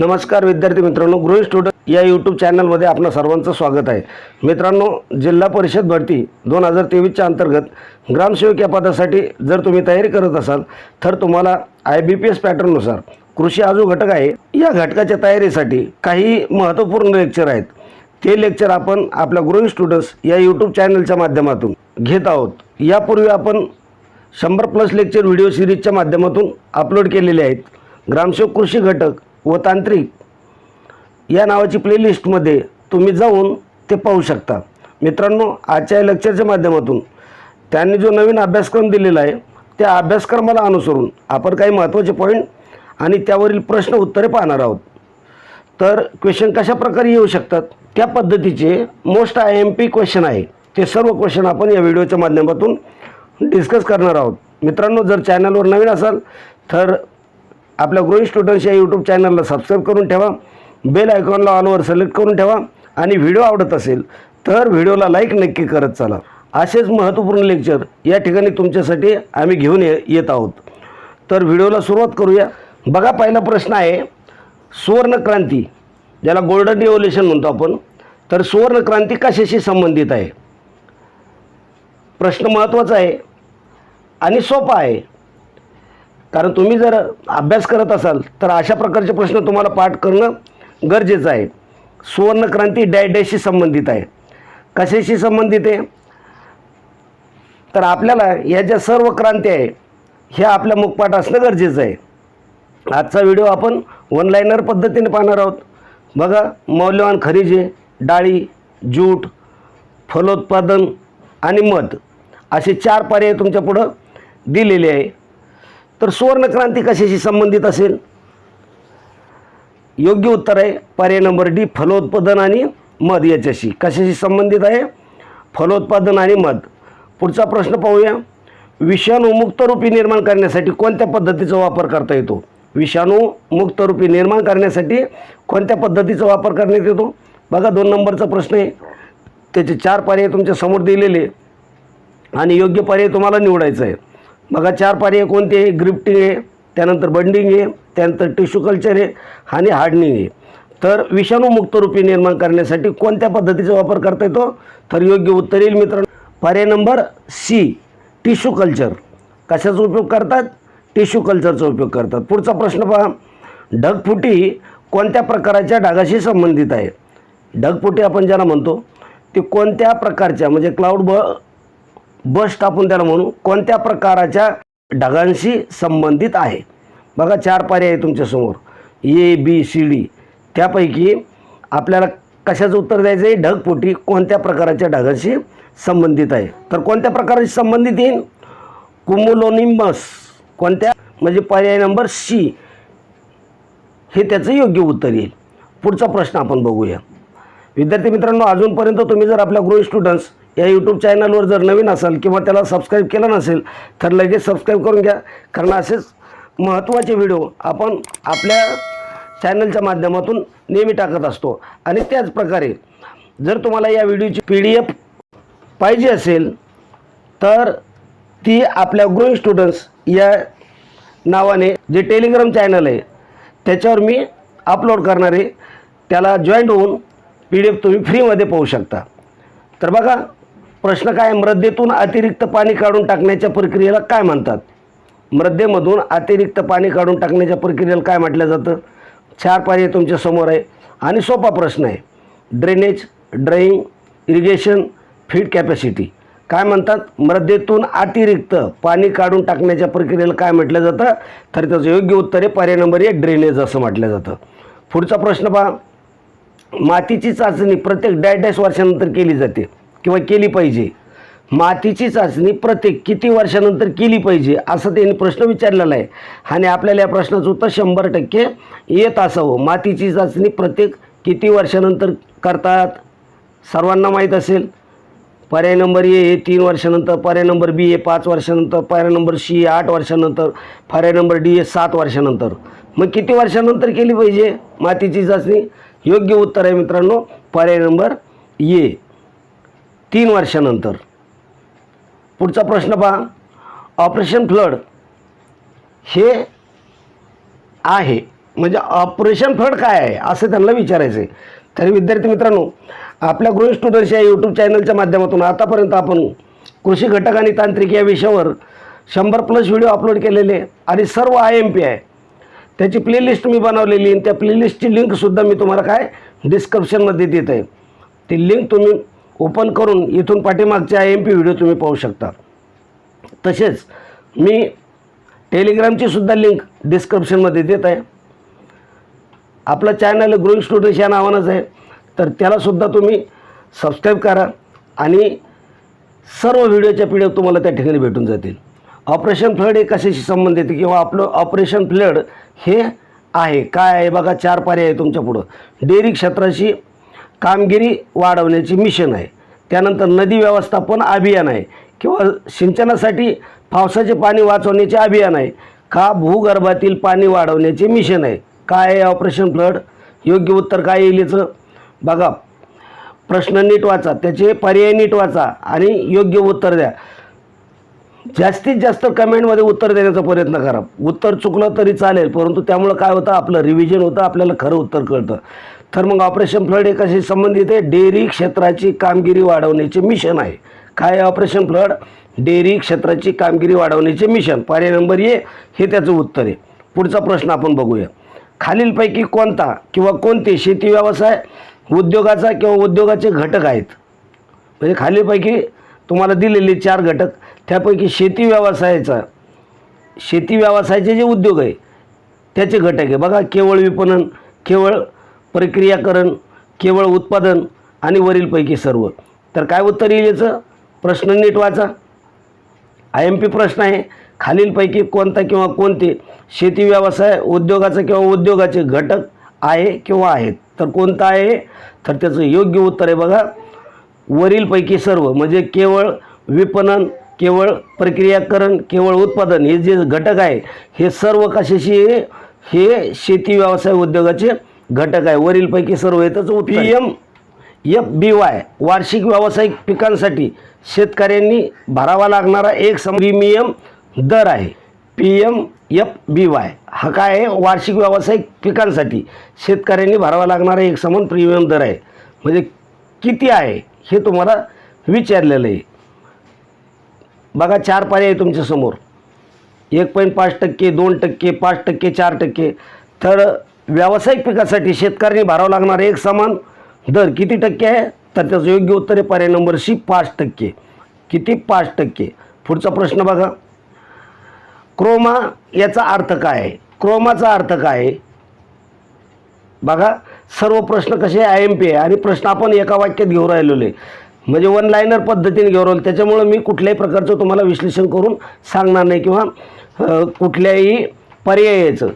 नमस्कार विद्यार्थी मित्रांनो गृह स्टुडंट या यूट्यूब चॅनलमध्ये आपलं सर्वांचं स्वागत आहे. मित्रांनो जिल्हा परिषद भरती दोन हजार तेवीसच्या अंतर्गत ग्रामसेवक या पदासाठी जर तुम्ही तयारी करत असाल तर तुम्हाला आय बी पी एस पॅटर्ननुसार कृषी आजू घटक आहे. या घटकाच्या तयारीसाठी काही महत्त्वपूर्ण लेक्चर आहेत. ते लेक्चर आपण आपल्या ग्रोईंग स्टुडंट्स या यूट्यूब चॅनलच्या माध्यमातून घेत आहोत. यापूर्वी आपण शंभर प्लस लेक्चर व्हिडिओ सिरीजच्या माध्यमातून अपलोड केलेले आहेत. ग्रामसेवक कृषी घटक व तांत्रिक. या नावाची प्लेलिस्टमध्ये तुम्ही जाऊन ते पाहू शकता. मित्रांनो आजच्या या लेक्चरच्या माध्यमातून त्यांनी जो नवीन अभ्यासक्रम दिलेला आहे त्या अभ्यासक्रमाला अनुसरून आपण काही महत्त्वाचे पॉईंट आणि त्यावरील प्रश्न उत्तरे पाहणार आहोत. तर क्वेश्चन कशा प्रकारे येऊ शकतात? त्या पद्धतीचे most I M P question आहे. ते सर्व क्वेश्चन आपण या व्हिडिओच्या माध्यमातून डिस्कस करणार आहोत. मित्रांनो जर चॅनलवर नवीन असाल तर आपल्या ग्रोईंग स्टुडंट्स या यूट्यूब चॅनलला सबस्क्राईब करून ठेवा. बेल आयकॉनला ऑलवर सिलेक्ट करून ठेवा. आणि व्हिडिओ आवडत असेल तर व्हिडिओला लाईक नक्की करत चला. असेच महत्त्वपूर्ण लेक्चर या ठिकाणी तुमच्यासाठी आम्ही घेऊन ये येत आहोत. तर व्हिडिओला सुरुवात करूया. बघा पहिला प्रश्न आहे सुवर्णक्रांती ज्याला गोल्डन रिव्होल्युशन म्हणतो आपण तर सुवर्णक्रांती कशाशी संबंधित आहे? प्रश्न महत्त्वाचा आहे आणि सोपा आहे. कारण तुम्ही जर अभ्यास करत असाल तर अशा प्रकारचे प्रश्न तुम्हाला पाठ करणं गरजेचं आहे. सुवर्णक्रांती डॅ डॅशशी संबंधित आहे. कशाशी संबंधित आहे? तर आपल्याला या ज्या सर्व क्रांती आहे ह्या आपल्या मुखपाठ असणं गरजेचं आहे. आजचा व्हिडिओ आपण वन लाईनर पद्धतीने पाहणार आहोत. बघा मौल्यवान खनिजे डाळी जूट फलोत्पादन आणि मध असे चार पर्याय तुमच्या पुढं दिलेले आहे. तर सुवर्णक्रांती कशाशी संबंधित असेल? योग्य उत्तर आहे पर्याय नंबर डी फलोत्पादन आणि मध याच्याशी. कशाशी संबंधित आहे? फलोत्पादन आणि मध. पुढचा प्रश्न पाहूया. विषाणूमुक्त रूपी निर्माण करण्यासाठी कोणत्या पद्धतीचा वापर करता येतो? विषाणू मुक्तरूपी निर्माण करण्यासाठी कोणत्या पद्धतीचा वापर करण्यात येतो? बघा दोन नंबरचा प्रश्न आहे. त्याचे चार पर्याय तुमच्यासमोर दिलेले आणि योग्य पर्याय तुम्हाला निवडायचं आहे. बघा चार पर्याय कोणते आहे ग्रिफ्टिंग आहे त्यानंतर बंडिंग आहे त्यानंतर टिश्यू कल्चर आहे आणि हार्डनिंग आहे तर विषाणूमुक्त रूपी निर्माण करण्यासाठी कोणत्या पद्धतीचा वापर करता येतो? तर योग्य उत्तर येईल मित्रांनो. पर्याय नंबर सी टिश्यू कल्चर. कशाचा उपयोग करतात? टिश्यू कल्चरचा उपयोग करतात. पुढचा प्रश्न पहा. ढगफुटी कोणत्या प्रकाराच्या डागाशी संबंधित आहे? ढगफुटी आपण ज्याला म्हणतो ते कोणत्या प्रकारच्या म्हणजे क्लाउड ब बस आपण त्याला म्हणू कोणत्या प्रकाराच्या ढगांशी संबंधित आहे? बघा चार पर्याय आहे तुमच्यासमोर ए बी सी डी त्यापैकी आपल्याला कशाचं उत्तर द्यायचं आहे? ढगपोटी कोणत्या प्रकाराच्या ढगांशी संबंधित आहे? तर कोणत्या प्रकाराशी संबंधित येईल कुमुलोनिमस कोणत्या? म्हणजे पर्याय नंबर सी हे त्याचं योग्य उत्तर येईल. पुढचा प्रश्न आपण बघूया. विद्यार्थी मित्रांनो अजूनपर्यंत तुम्ही जर आपल्या गृह स्टुडंट्स या यूट्यूब चॅनलवर जर नवीन असाल किंवा त्याला सबस्क्राईब केलं नसेल तर लगेच सबस्क्राईब करून घ्या. कारण असेच महत्त्वाचे व्हिडिओ आपण आपल्या चॅनलच्या माध्यमातून नेहमी टाकत असतो. आणि त्याच प्रकारे जर तुम्हाला या व्हिडिओची पी डी एफ पाहिजे असेल तर ती आपल्या ग्रोईंग स्टुडंट्स या नावाने जे टेलिग्राम चॅनल आहे त्याच्यावर मी अपलोड करणार आहे. त्याला जॉईंट होऊन पी डी एफ तुम्ही फ्रीमध्ये पाहू शकता. तर बघा प्रश्न काय मृदेतून अतिरिक्त पाणी काढून टाकण्याच्या प्रक्रियेला काय म्हणतात? मृदेमधून अतिरिक्त पाणी काढून टाकण्याच्या प्रक्रियेला काय म्हटलं जातं? चार पर्याय तुमच्यासमोर आहे. आणि सोपा प्रश्न आहे. Drainage drying irrigation field capacity. काय म्हणतात? मृदेतून अतिरिक्त पाणी काढून टाकण्याच्या प्रक्रियेला काय म्हटलं जातं? तर त्याचं योग्य उत्तर आहे. पर्याय नंबर एक ड्रेनेज असं म्हटलं जातं. पुढचा प्रश्न पहा. मातीची चाचणी प्रत्येक डॅश डॅश वर्षानंतर केली जाते. किंवा केली पाहिजे. मातीची चाचणी प्रत्येक किती वर्षानंतर केली पाहिजे असं त्यांनी प्रश्न विचारलेला आहे. आणि आपल्याला या प्रश्नाचं उत्तर शंभर टक्के येत असावं. मातीची चाचणी प्रत्येक किती वर्षानंतर करतात सर्वांना माहीत असेल. पर्याय नंबर ए हे तीन वर्षानंतर पर्याय नंबर बी हे पाच वर्षानंतर पर्याय नंबर सी हे आठ वर्षानंतर पर्याय नंबर डी हे सात वर्षानंतर. मग किती वर्षानंतर केली पाहिजे मातीची चाचणी? योग्य उत्तर आहे मित्रांनो पर्याय नंबर ए. तीन वर्षानंतर. पुढचा प्रश्न पहा. ऑपरेशन फ्लड हे आहे. म्हणजे ऑपरेशन फ्लड काय आहे? असं त्यांना विचारायचं आहे तरी विद्यार्थी मित्रांनो आपल्या गृह स्टुडंट्स या यूट्यूब चॅनलच्या माध्यमातून आतापर्यंत आपण कृषी घटक आणि तांत्रिक या विषयावर शंभर प्लस व्हिडिओ अपलोड केलेले आणि सर्व आय एम पी आहे. त्याची प्लेलिस्ट मी बनवलेली आणि त्या प्लेलिस्टची लिंकसुद्धा मी तुम्हाला काय? डिस्क्रिप्शनमध्ये देत आहे ती लिंक तुम्ही ओपन करून इथून पाठीमागचे आय एम पी व्हिडिओ तुम्ही पाहू शकता. तसेच मी टेलिग्रामची सुद्धा लिंक डिस्क्रिप्शनमध्ये देत आहे. आपलं चॅनल ग्रोईंग स्टुडंट्स या नावानंच आहे. तर त्यालासुद्धा तुम्ही सबस्क्राईब करा आणि सर्व व्हिडिओच्या पी डी तुम्हाला त्या ठिकाणी भेटून जातील. ऑपरेशन फ्लड हे कशाशी संबंधित किंवा आपलं ऑपरेशन फ्लड हे आहे काय आहे? बघा चार पर्याय आहे तुमच्या पुढं. डेअरी क्षेत्राशी कामगिरी वाढवण्याची मिशन आहे. त्यानंतर नदी व्यवस्थापन अभियान आहे किंवा सिंचनासाठी पावसाचे पाणी वाचवण्याचे अभियान आहे का भूगर्भातील पाणी वाढवण्याचे मिशन आहे. काय आहे ऑपरेशन फ्लड? योग्य उत्तर काय येईल याचं? बघा प्रश्न नीट वाचा त्याचे पर्याय नीट वाचा आणि योग्य उत्तर द्या. जास्तीत जास्त कमेंटमध्ये उत्तर देण्याचा प्रयत्न करा. उत्तर चुकलं तरी चालेल परंतु त्यामुळं काय होतं? आपलं रिव्हिजन होतं आपल्याला खरं उत्तर कळतं. तर मग ऑपरेशन फ्लड हे कशी संबंधित आहे? डेअरी क्षेत्राची कामगिरी वाढवण्याचे मिशन आहे. काय ऑपरेशन फ्लड? डेअरी क्षेत्राची कामगिरी वाढवण्याचे मिशन. पर्याय नंबर ए हे त्याचं उत्तर आहे. पुढचा प्रश्न आपण बघूया. खालीलपैकी कोणता किंवा कोणते शेती व्यवसाय उद्योगाचा किंवा उद्योगाचे घटक आहेत? म्हणजे खालीलपैकी तुम्हाला दिलेले चार घटक त्यापैकी शेती व्यवसायाचा शेती व्यवसायाचे जे उद्योग आहे त्याचे घटक आहे. बघा केवळ विपणन केवळ प्रक्रियाकरण केवळ उत्पादन आणि वरीलपैकी सर्व. तर काय उत्तर येईल याचं? प्रश्न नीट वाचा. आय एम पी प्रश्न आहे खालीलपैकी कोणता किंवा कोणते शेती व्यवसाय उद्योगाचा किंवा उद्योगाचे घटक आहे किंवा आहेत? तर कोणता आहे? तर त्याचं योग्य उत्तर आहे बघा. वरीलपैकी सर्व म्हणजे केवळ विपणन केवळ प्रक्रियाकरण केवळ उत्पादन हे जे घटक आहे हे सर्व कशाशी आहे? हे शेती व्यवसाय उद्योगाचे घटक आहे. वरीलपैकी सर्व येतच P M F B Y वार्षिक व्यावसायिक पिकांसाठी शेतकऱ्यांनी भरावा लागणारा एक सम प्रीमियम दर आहे. P M F B Y हा काय आहे? वार्षिक व्यावसायिक पिकांसाठी शेतकऱ्यांनी भरावा लागणारा एक समान प्रीमियम दर आहे. म्हणजे किती आहे हे तुम्हाला विचारलेलं आहे. बघा चार पर्याय आहे तुमच्यासमोर. एक पॉईंट पाच टक्के दोन टक्के पाच टक्के चार टक्के. तर व्यावसायिक पिकासाठी शेतकऱ्यांनी भरावा लागणारे एक समान दर किती टक्के आहे? तर त्याचं योग्य उत्तर आहे पर्याय नंबर सी पाच टक्के. किती? पाच टक्के. पुढचा प्रश्न बघा. क्रोमा याचा अर्थ काय आहे? क्रोमाचा अर्थ काय आहे? बघा सर्व प्रश्न कसे आय एम पी आहे. आणि प्रश्न आपण एका वाक्यात घेऊन राहिलेलो आहे. म्हणजे वन लाईनर पद्धतीने घेऊन राहिलो त्याच्यामुळं मी कुठल्याही प्रकारचं तुम्हाला विश्लेषण करून सांगणार नाही किंवा कुठल्याही पर्यायाचं.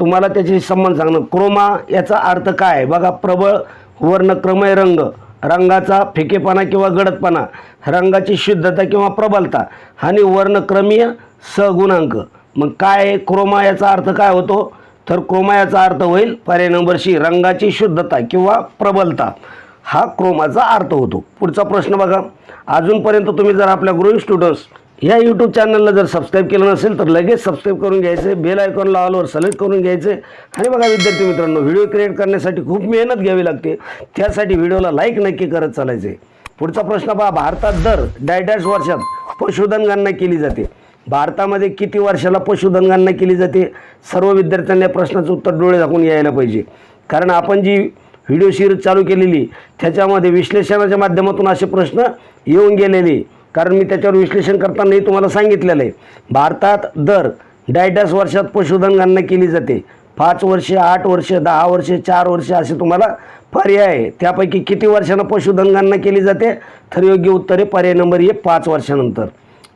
तुम्हाला त्याची संबंध सांगणं क्रोमा याचा अर्थ काय आहे? बघा प्रबळ वर्णक्रमय रंग. रंगाचा फिकेपणा किंवा गडदपणा. रंगाची शुद्धता किंवा प्रबलता. आणि वर्णक्रमीय सगुणांक. मग काय आहे? क्रोमा याचा अर्थ काय होतो? तर क्रोमा याचा अर्थ होईल पर्याय नंबरशी रंगाची शुद्धता किंवा प्रबलता. हा क्रोमाचा अर्थ होतो. पुढचा प्रश्न बघा. अजूनपर्यंत तुम्ही जर आपल्या ग्रोईंग स्टुडंट्स या यूट्यूब चॅनलला जर सबस्क्राईब केलं नसेल तर लगेच सबस्क्राईब करून घ्यायचं बेल आयकॉनला ऑलवर सिलेक्ट करून घ्यायचे. आणि बघा विद्यार्थी मित्रांनो व्हिडिओ क्रिएट करण्यासाठी खूप मेहनत घ्यावी लागते. त्यासाठी व्हिडिओला लाईक नक्की करत चालायचे पुढचा प्रश्न पहा भारतात दर डॅडॅश वर्षात पशुधन गणना केली जाते. भारतामध्ये किती वर्षाला पशुधन गणना केली जाते? सर्व विद्यार्थ्यांनी या प्रश्नाचं उत्तर डोळे झाकून यायला पाहिजे. कारण आपण जी व्हिडिओ सिरीज चालू केलेली त्याच्यामध्ये विश्लेषणाच्या माध्यमातून असे प्रश्न येऊन गेलेले. कारण मी त्याच्यावर विश्लेषण करतानाही तुम्हाला सांगितलेलं आहे. भारतात दर डायडॅस वर्षात पशुधन गणना केली जाते. पाच वर्षे आठ वर्ष दहा वर्षे चार वर्षे असे तुम्हाला पर्याय आहे. त्यापैकी किती वर्षानं पशुधन गणना केली जाते? तर योग्य उत्तर आहे पर्याय नंबर एक पाच वर्षानंतर.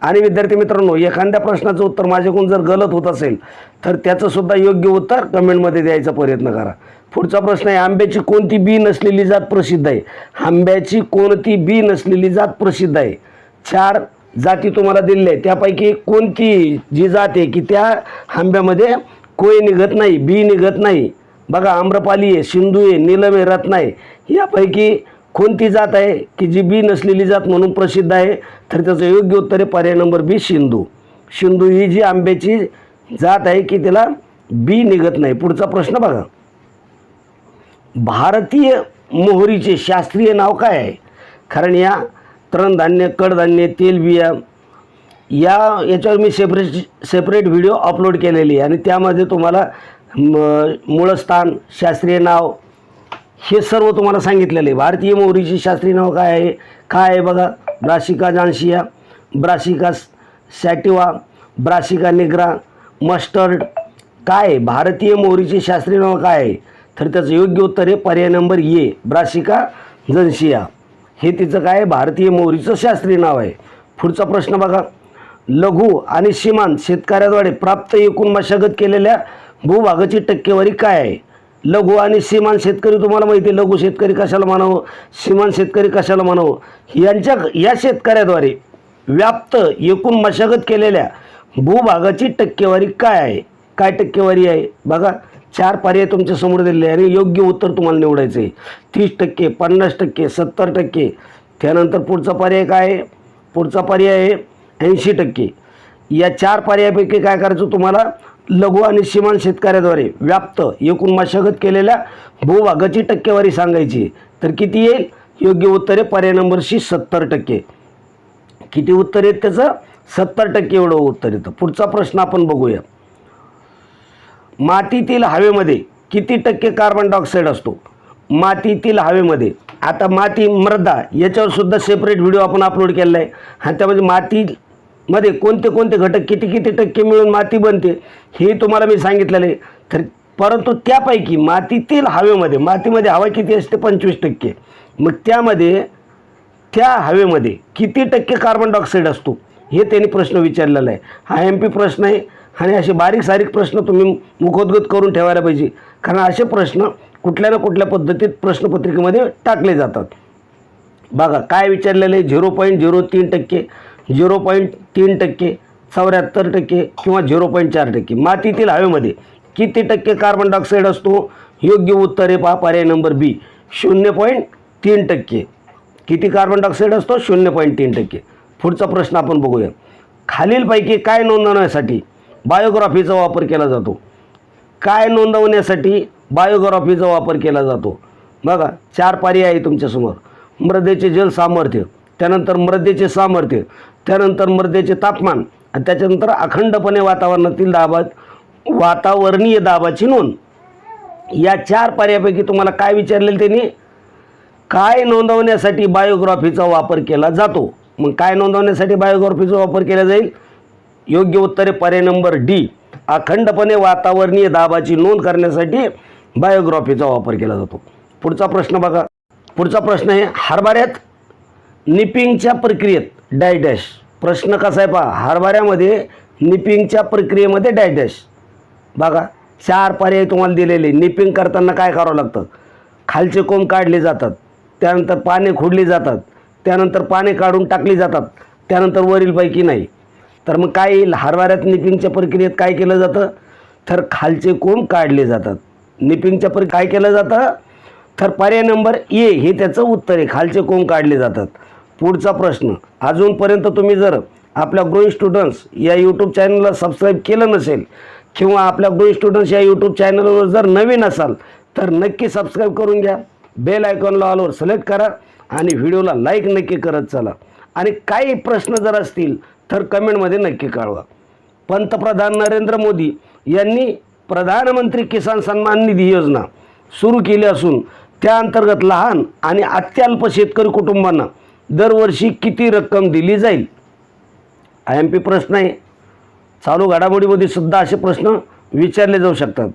आणि विद्यार्थी मित्रांनो एखाद्या प्रश्नाचं उत्तर माझ्याकडून जर गलत होत असेल तर त्याचं सुद्धा योग्य उत्तर कमेंटमध्ये द्यायचा प्रयत्न करा. पुढचा प्रश्न आहे आंब्याची कोणती बी नसलेली जात प्रसिद्ध आहे? आंब्याची कोणती बी नसलेली जात प्रसिद्ध आहे? चार जाती तुम्हाला दिलेल्या आहेत. त्यापैकी कोणती जी जात आहे की त्या आंब्यामध्ये कोय निघत नाही बी निघत नाही? बघा आम्रपाली आहे सिंधू आहे नीलम आहे रत्न आहे. यापैकी कोणती जात आहे की जी बी नसलेली जात म्हणून प्रसिद्ध आहे? तर त्याचं योग्य उत्तर आहे पर्याय नंबर बी सिंधू. सिंधू ही जी आंब्याची जात आहे की त्याला बी निघत नाही? पुढचा प्रश्न बघा. भारतीय मोहरीचे शास्त्रीय नाव काय आहे? कारण या तृणधान्य कडधान्य तेलबिया या याच्यावर मी सेपरेट सेपरेट व्हिडिओ अपलोड केलेली आहे. आणि त्यामध्ये तुम्हाला म मूळस्थान शास्त्रीय नाव हे सर्व तुम्हाला सांगितलेलं आहे. भारतीय मोहरीची शास्त्रीय नाव काय आहे? काय आहे बघा? Brassica juncea Brassica sativa Brassica nigra mustard. काय आहे? भारतीय मोहरीचे शास्त्रीय नाव काय आहे? तर त्याचं योग्य उत्तर आहे पर्याय नंबर ए ब्राशिका जन्शिया हे तिचं काय? भारतीय मोहरीचं शास्त्रीय नाव आहे. पुढचा प्रश्न बघा. लघु आणि सीमांत शेतकऱ्याद्वारे प्राप्त एकूण मशागत केलेल्या भूभागाची टक्केवारी काय आहे? लघु आणि सीमांत शेतकरी तुम्हाला माहिती आहे. लघु शेतकरी कशाला म्हणावं? सीमांत शेतकरी कशाला म्हणावं? यांच्या या शेतकऱ्याद्वारे व्याप्त एकूण मशागत केलेल्या भूभागाची टक्केवारी काय आहे? काय टक्केवारी आहे? बघा. चार पर्याय तुमच्यासमोर दिलेले आहे आणि योग्य उत्तर तुम्हाला निवडायचं आहे तीस टक्के पन्नास टक्के सत्तर टक्के. त्यानंतर पुढचा पर्याय काय? आहे पुढचा पर्याय आहे ऐंशी टक्के. या चार पर्यायापैकी काय करायचं तुम्हाला? लघु आणि सीमांत शेतकऱ्याद्वारे व्याप्त एकूण मशागत केलेल्या भूभागाची टक्केवारी सांगायची. तर किती येईल? योग्य उत्तर आहे पर्याय नंबरशी सत्तर टक्के. किती उत्तर आहेत त्याचं? सत्तर टक्के एवढं उत्तर येतं पुढचा प्रश्न आपण बघूया. मातीतील हवेमध्ये किती टक्के कार्बन डायऑक्साईड असतो? मातीतील हवेमध्ये. आता माती मृदा याच्यावर सुद्धा सेपरेट व्हिडिओ आपण अपलोड केलेला आहे. आणि त्यामध्ये मातीमध्ये कोणते कोणते घटक किती किती टक्के मिळून माती बनते हे तुम्हाला मी सांगितलेलं आहे. तर परंतु त्यापैकी मातीतील हवेमध्ये मातीमध्ये हवा किती असते? पंचवीस टक्के. मग त्यामध्ये त्या हवेमध्ये किती टक्के कार्बन डायऑक्साईड असतो? हे त्यांनी प्रश्न विचारलेला आहे. हा एम पी प्रश्न आहे. आणि असे बारीक सारीक प्रश्न तुम्ही मुखोद्गत करून ठेवायला पाहिजे. कारण असे प्रश्न कुठल्या ना कुठल्या पद्धतीत प्रश्नपत्रिकेमध्ये टाकले जातात. बघा काय विचारलेलं आहे? झिरो पॉईंट झिरो तीन टक्के झिरो पॉईंट तीन टक्के चौऱ्याहत्तर टक्के किंवा झिरो पॉईंट चार टक्के. मातीतील हवेमध्ये किती टक्के कार्बन डायऑक्साईड असतो? योग्य उत्तर आहे पहा पर्याय नंबर बी शून्य पॉईंट तीन टक्के. किती कार्बन डायऑक्साईड असतो? शून्य पॉईंट तीन टक्के. पुढचा प्रश्न आपण बघूया. खालीलपैकी काय नोंदवण्यासाठी बायोग्राफीचा वापर केला जातो. काय नोंदवण्यासाठी बायोग्राफीचा वापर केला जातो? बघा चार पर्याय आहे तुमच्यासमोर. मृदेचे जल सामर्थ्य त्यानंतर मृदेचे सामर्थ्य त्यानंतर मृदेचे तापमान आणि त्याच्यानंतर अखंडपणे वातावरणातील दाबात वातावरणीय दाबाची नोंद. या चार पर्यायापैकी तुम्हाला काय विचारलेलं त्यांनी? काय नोंदवण्यासाठी बायोग्राफीचा वापर केला जातो? मग काय नोंदवण्यासाठी बायोग्राफीचा वापर केला जाईल? योग्य उत्तरे पर्याय नंबर डी अखंडपणे वातावरणीय दाबाची नोंद करण्यासाठी बायोग्राफीचा वापर केला जातो. पुढचा प्रश्न बघा. पुढचा प्रश्न आहे हरभऱ्यात निपिंगच्या प्रक्रियेत डायडॅश प्रश्न कसा आहे पहा हरभऱ्यामध्ये निपिंगच्या प्रक्रियेमध्ये डायडॅश बघा चार पर्याय तुम्हाला दिलेले. निपिंग करताना काय करावं लागतं? खालचे कोंब काढले जातात त्यानंतर पाने खोडली जातात त्यानंतर पाने काढून टाकली जातात त्यानंतर वरीलपैकी नाही. तर मग काय येईल? हारवाऱ्यात निपिंगच्या प्रक्रियेत काय केलं जातं? तर खालचे कोंब काढले जातात. निपिंगच्या प्रक्रियेत काय केलं जातं? तर पर्याय नंबर ए हे त्याचं उत्तर आहे. खालचे कोंब काढले जातात. पुढचा प्रश्न. अजूनपर्यंत तुम्ही जर आपल्या ग्रोईंग स्टुडंट्स या यूट्यूब चॅनलला सबस्क्राईब केलं नसेल किंवा आपल्या ग्रोईंग स्टुडंट्स या यूट्यूब चॅनलवर जर नवीन असाल तर नक्की सबस्क्राईब करून घ्या. बेल आयकॉनला ऑलवर सिलेक्ट करा आणि व्हिडिओला लाईक नक्की करत चला. आणि काही प्रश्न जर असतील तर कमेंटमध्ये नक्की कळवा. पंतप्रधान नरेंद्र मोदी यांनी प्रधानमंत्री किसान सन्मान निधी योजना सुरू केली असून त्या अंतर्गत लहान आणि अत्यल्प शेतकरी कुटुंबांना दरवर्षी किती रक्कम दिली जाईल? आय एम पी प्रश्न आहे. चालू घडामोडीमध्ये सुद्धा असे प्रश्न विचारले जाऊ शकतात.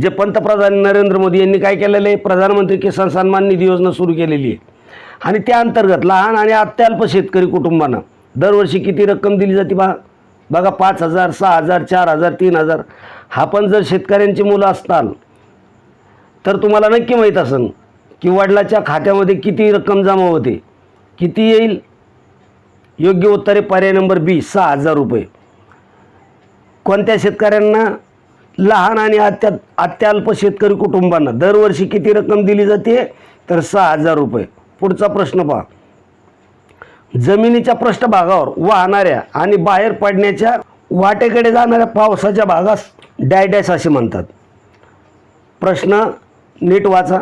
जे पंतप्रधान नरेंद्र मोदी यांनी काय केलेलं? आहे प्रधानमंत्री किसान सन्मान निधी योजना सुरू केलेली आहे. आणि त्या अंतर्गत लहान आणि अत्यल्प शेतकरी कुटुंबांना दरवर्षी किती रक्कम दिली जाते बा? बघा पाच हजार सहा हजार चार हजार तीन हजार. हा पण जर शेतकऱ्यांची मुलं असताल तर तुम्हाला नक्की माहीत असेल की वडिलाच्या खात्यामध्ये किती रक्कम जमा होते. किती येईल? योग्य उत्तर आहे पर्याय नंबर बी सहा हजार रुपये. कोणत्या शेतकऱ्यांना? लहान आणि अत्या अत्यल्प शेतकरी कुटुंबांना दरवर्षी किती रक्कम दिली जाते? तर सहा हजार रुपये. पुढचा प्रश्न पहा. जमिनीच्या पृष्ठभागावर वाहणाऱ्या आणि बाहेर पडण्याच्या वाटेकडे जाणाऱ्या पावसाच्या भागास डायडॅस असे म्हणतात. प्रश्न नीट वाचा.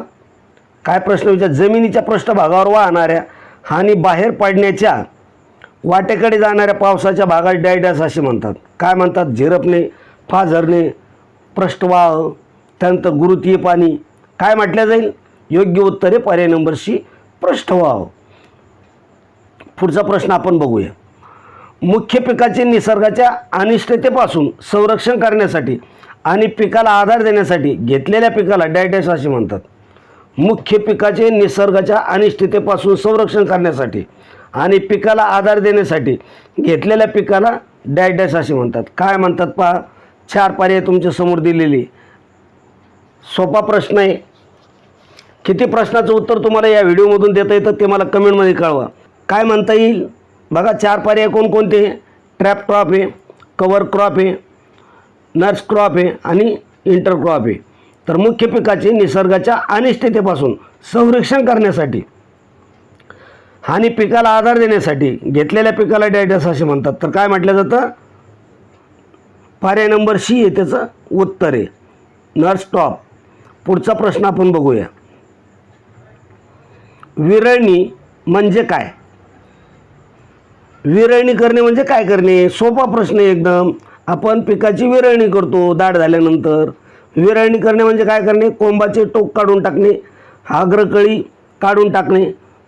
काय प्रश्न विचार? जमिनीच्या पृष्ठभागावर वाहणाऱ्या आणि बाहेर पडण्याच्या वाटेकडे जाणाऱ्या पावसाच्या भागात डायडॅस असे म्हणतात. काय म्हणतात? झिरपणे फाझरणे पृष्ठवाह त्यानंतर गुरुतीय पाणी. काय म्हटलं जाईल? योग्य उत्तर आहे पर्याय नंबर सी पृष्ठवाह. पुढचा प्रश्न आपण बघूया. मुख्य पिकाचे निसर्गाच्या अनिष्टतेपासून संरक्षण करण्यासाठी आणि पिकाला आधार देण्यासाठी घेतलेल्या पिकाला डायडॅस असे म्हणतात. मुख्य पिकाचे निसर्गाच्या अनिष्टतेपासून संरक्षण करण्यासाठी आणि पिकाला आधार देण्यासाठी घेतलेल्या पिकाला डायडॅस असे म्हणतात. काय म्हणतात पहा. चार पर्याय तुमच्यासमोर दिलेली. सोपा प्रश्न आहे. किती प्रश्नाचं उत्तर तुम्हाला या व्हिडिओमधून देता येतं ते मला कमेंटमध्ये कळवा. काय म्हणता येईल? बघा चार पर्याय कोणकोणते? ट्रॅप क्रॉप आहे कवर क्रॉप आहे नर्स क्रॉप आहे आणि इंटर क्रॉप आहे. तर मुख्य पिकाचे निसर्गाच्या अनिष्टतेपासून संरक्षण करण्यासाठी आणि पिकाला आधार देण्यासाठी घेतलेल्या पिकाला डॅडस असे म्हणतात. तर काय म्हटलं जातं? पर्याय नंबर सी आहे त्याचं उत्तर आहे. नर्स टॉप पुढचा प्रश्न आपण बघूया. विरळणी म्हणजे काय? विरळणी करणे म्हणजे काय करणे? सोपा प्रश्न आहे एकदम. आपण पिकाची विरळणी करतो दाट झाल्यानंतर. विरळणी करणे म्हणजे काय करणे? कोंबाचे टोक काढून टाकणे आग्रकळी काढून टाकणे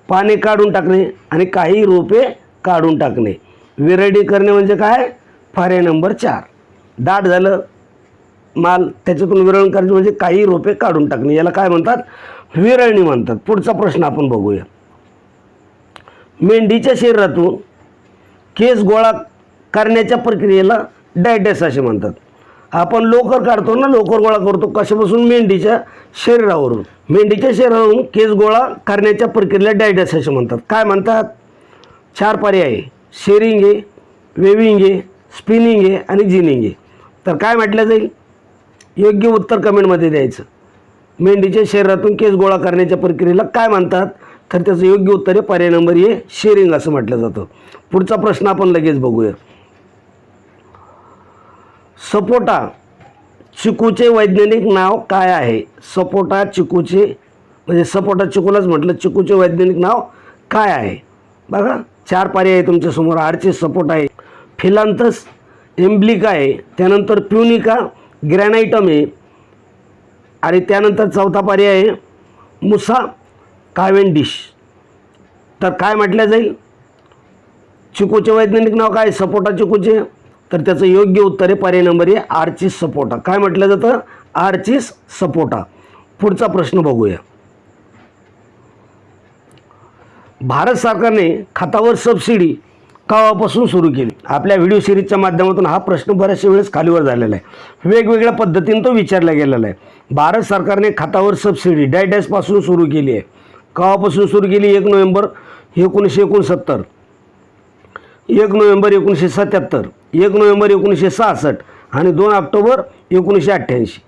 पाने काढून टाकणे आणि काही रोपे काढून टाकणे. विरळणी करणे म्हणजे काय? फारे नंबर चार. दाट झालं माल त्याच्यातून विरळण करायचं म्हणजे काही रोपे काढून टाकणे. याला काय म्हणतात? विरळणी म्हणतात. पुढचा प्रश्न आपण बघूया. मेंढीच्या शरीरातून केस गोळा करण्याच्या प्रक्रियेला डायडॅस असे म्हणतात. आपण लोकर काढतो ना लोकर गोळा करतो कशापासून? मेंढीच्या शरीरावरून. मेंढीच्या शरीरावरून केस गोळा करण्याच्या प्रक्रियेला डायडॅस असे म्हणतात. काय म्हणतात? चार पर्याय आहे. शेरिंग आहे वेविंग आहे स्पिनिंग आहे आणि जिनिंग आहे. तर काय म्हटलं जाईल? योग्य उत्तर कमेंटमध्ये द्यायचं. मेंढीच्या शरीरातून केस गोळा करण्याच्या प्रक्रियेला काय म्हणतात? तर त्याचं योग्य उत्तर आहे पर्याय नंबर ए शेरिंग असं म्हटलं जातं. पुढचा प्रश्न आपण लगेच बघूया. सपोटा चिकूचे वैज्ञानिक नाव काय आहे? सपोटा चिकूचे म्हणजे सपोटा चिकूलाच म्हटलं चिकूचे वैज्ञानिक नाव काय आहे? बघा चार पर्याय आहे तुमच्यासमोर आरचे सपोटा आहे फिलांथस एम्ब्लिका आहे त्यानंतर प्युनिका ग्रॅनाइटम आहे आणि त्यानंतर चौथा पर्याय आहे मुसा कावेंडिश तर काय म्हटलं जाईल? चिकूचे वैज्ञानिक नाव काय? सपोटा चिकूचे. तर त्याचं योग्य उत्तर आहे पर्याय नंबर आहे आर्चिस सपोटा. काय म्हटलं जातं? Achras sapota. पुढचा प्रश्न बघूया. भारत सरकारने खतावर सबसिडी कावापासून सुरू केली? आपल्या व्हिडिओ सिरीजच्या माध्यमातून हा प्रश्न बऱ्याचशा वेळेस खालीवर झालेला आहे. वेगवेगळ्या पद्धतीने तो विचारला गेलेला आहे. भारत सरकारने खतावर सबसिडी डायडॅसपासून सुरू केली आहे. केव्हापासून सुरू केली? एक नोव्हेंबर एकोणीसशे एकोणसत्तर. एक नोव्हेंबर एकोणीसशे सत्याहत्तर. एक नोव्हेंबर एकोणीसशे सहासष्ट. आणि दोन ऑक्टोबर एकोणीसशे अठ्ठ्याऐंशी.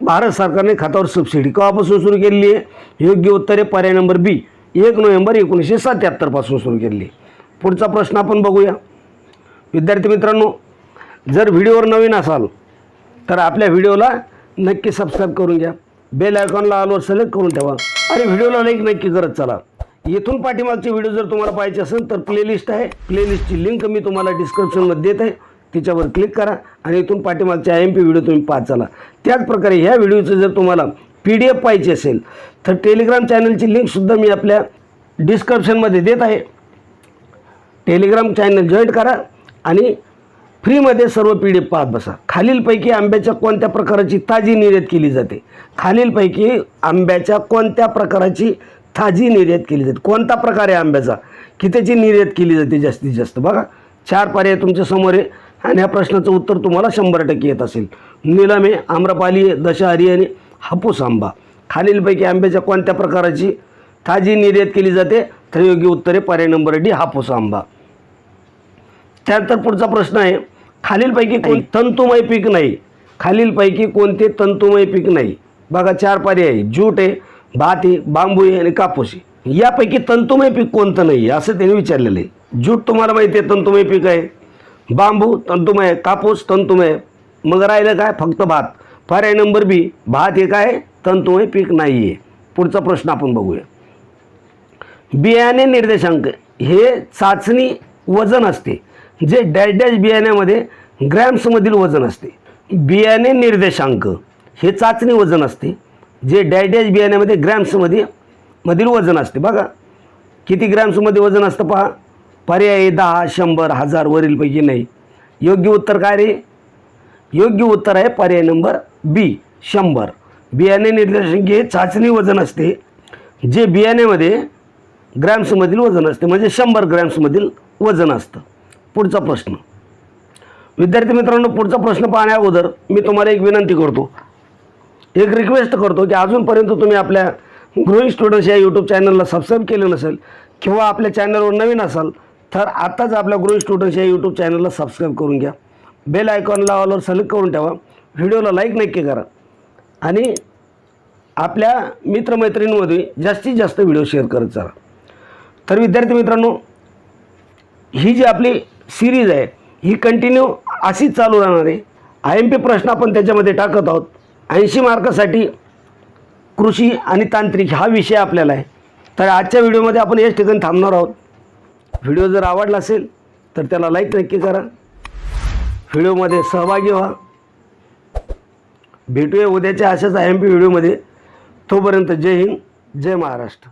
भारत सरकारने खतावर सबसिडी केव्हापासून सुरू केलेली आहे? योग्य उत्तर आहे पर्याय नंबर बी. एक नोव्हेंबर एकोणीसशे सत्याहत्तरपासून सुरू केलेली आहे. पुढचा प्रश्न आपण बघूया. विद्यार्थी मित्रांनो जर व्हिडिओवर नवीन असाल तर आपल्या व्हिडिओला नक्की सबस्क्राईब करून घ्या. बेल आयकॉनला ऑलवर सिलेक्ट करून ठेवा. आणि व्हिडिओला लाईक नक्की करत चला. येथून पाठीमागचे व्हिडिओ जर तुम्हाला पाहिजे असेल तर प्लेलिस्ट आहे. प्लेलिस्टची लिंक मी तुम्हाला डिस्क्रिप्शनमध्ये देत आहे. तिच्यावर क्लिक करा आणि इथून पाठीमागचे आय एम पी व्हिडिओ तुम्ही पाहत चला. त्याचप्रकारे ह्या व्हिडिओचं जर तुम्हाला पी डी एफ पाहिजे असेल तर टेलिग्राम चॅनलची लिंकसुद्धा मी आपल्या डिस्क्रिप्शनमध्ये देत आहे. टेलिग्राम चॅनल जॉईन करा आणि फ्रीमध्ये सर्व पिढी पाहत बसा. खालीलपैकी आंब्याच्या कोणत्या प्रकाराची ताजी निर्यात केली जाते? खालीलपैकी आंब्याच्या कोणत्या प्रकाराची ताजी निर्यात केली जाते? कोणता प्रकार आहे आंब्याचा? की त्याची निर्यात केली जाते जास्तीत जास्त? बघा चार पर्याय तुमच्यासमोर आहे आणि ह्या प्रश्नाचं उत्तर तुम्हाला शंभर टक्के येत असेल. निलमे आम्रपाली दशहरी आणि हापूस आंबा. खालीलपैकी आंब्याच्या कोणत्या प्रकाराची ताजी निर्यात केली जाते? तर योग्य उत्तर आहे पर्याय नंबर डी हापूस आंबा. त्यानंतर पुढचा प्रश्न आहे खालीलपैकी कोण तंतुमय पीक नाही. खालीलपैकी कोणते तंतुमय पीक नाही. बघा चार पर्याय आहे. ज्यूट आहे भात आहे बांबू आहे आणि कापूस आहे. यापैकी तंतुमय पीक कोणतं नाही आहे असं त्यांनी विचारलेलं आहे. ज्यूट तुम्हाला माहिती आहे तंतुमय पीक आहे. बांबू तंतुमय. कापूस तंतुमय. मग राहिलं काय? फक्त भात. पर्याय नंबर बी भात हे काय? तंतुमय पीक नाही आहे पुढचा प्रश्न आपण बघूया. बियाणे निर्देशांक. हे चाचणी वजन असते. जे डॅश डॅश बियाण्यामध्ये ग्रॅम्समधील वजन असते. बियाणे निर्देशांक. हे चाचणी वजन असते. जे डॅश बियाण्यामध्ये ग्रॅम्समध्ये मधील वजन असते. बघा. किती ग्रॅम्समध्ये वजन असतं पहा. पर्याय दहा शंभर हजार वरीलपैकी नाही. योग्य उत्तर काय रे? योग्य उत्तर आहे पर्याय नंबर बी शंभर. बियाणे निर्देशांक हे चाचणी वजन असते. जे बियाण्यामध्ये ग्रॅम्समधील वजन असते. म्हणजे शंभर ग्रॅम्समधील वजन असतं. पुढचा प्रश्न. विद्यार्थी मित्रांनो पुढचा प्रश्न पाहण्या अगोदर मी तुम्हाला एक विनंती करतो. एक रिक्वेस्ट करतो की अजूनपर्यंत तुम्ही आपल्या ग्रोईंग स्टुडंट्स या यूट्यूब चॅनलला सबस्क्राईब केलं नसेल किंवा आपल्या चॅनलवर नवीन असाल तर आत्ताच आपल्या ग्रोईंग स्टुडंट्स या यूट्यूब चॅनलला सबस्क्राईब करून घ्या. बेल आयकॉनला ऑलवर सलेक्ट करून ठेवा. व्हिडिओला लाईक नक्की करा. आणि आपल्या मित्रमैत्रिणीमध्ये जास्तीत जास्त व्हिडिओ शेअर करत चला तर विद्यार्थी मित्रांनो ही जी आपली सिरीज आहे ही कंटिन्यू अशीच चालू राहणार आहे. आय एम पी प्रश्न आपण त्याच्यामध्ये टाकत आहोत. ऐंशी मार्कासाठी कृषी आणि तांत्रिक हा विषय आपल्याला आहे. तर आजच्या व्हिडिओमध्ये आपण याच ठिकाणी थांबणार आहोत. व्हिडिओ जर आवडला असेल तर त्याला लाईक नक्की करा. व्हिडिओमध्ये सहभागी व्हा. भेटूया उद्याच्या अशाच आय एम पी व्हिडिओमध्ये. तोपर्यंत जय हिंद जय महाराष्ट्र.